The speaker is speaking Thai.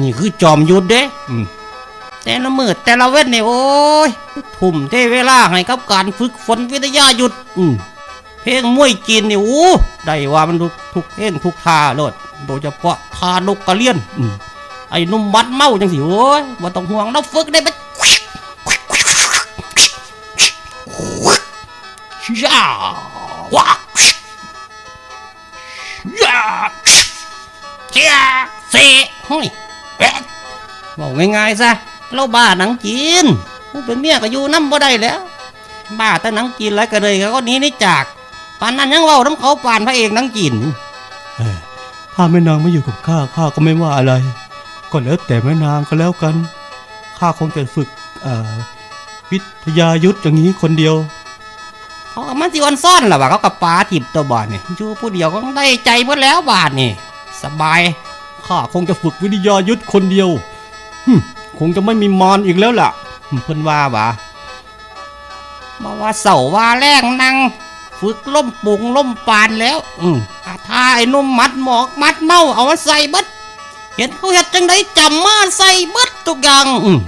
นี่คือจอมยุทธเด้แต่ละมือแต่ละเว้นเนี่ยโอ้ยทุ่มเทเวลาให้กับการฝึกฝนวิทยายุทธอืมเพลงมวยจีนนี่โอ้ได้ว่ามันทุกทุกเพลงทุกท่าโลดโดยเฉพาะท่านกกระเลียนอืมไอ้หนุ่มบัดเมาจังสิโอ้ยบ่ต้องห่วงเราฝึกได้ปะย่าว้าย่าเจ้าเสเฮ้อะ บอกง่ายๆซะเราบ้าหนังจีนผู้เป็นเมียก็อยู่น้ำบ่ได้แล้ว บ้าแต่หนังจีนแล้วก็เลยเขาก็หนี้นี่จากปานนั้นยังเว้าน้ำเขาปานพระเอกหนังจีนเอ้ยถ้าแม่นางไม่อยู่กับข้าข้าก็ไม่ว่าอะไรก็แล้วแต่แม่นางก็แล้วกันข้าคงจะฝึกเอ่อวิทยายุทธอย่างนี้คนเดียวเขาก็มันสิวันซ่อนล่ะว่าเขากับปลาทิบตัวบาดนี่อยู่ผู้เดียวก็ได้ใจหมดแล้วบาดนี่ สบาย ข้าคงจะฝึกวิทยายุทธคนเดียวหึ่มคงจะไม่มีมารอีกแล้วล่ะเพิ่นว่าบ่ามาว่าเสาว่าแรงนั่งฝึกล่มปุงล่มปานแล้ว อืมอาทาไอ้หนุ่มมัดหมอกมัดเมาเอามาใส่เบิดเห็นเขาเฮ็ดจังไดจำมาใส่เบิดทุกอย่าง อืม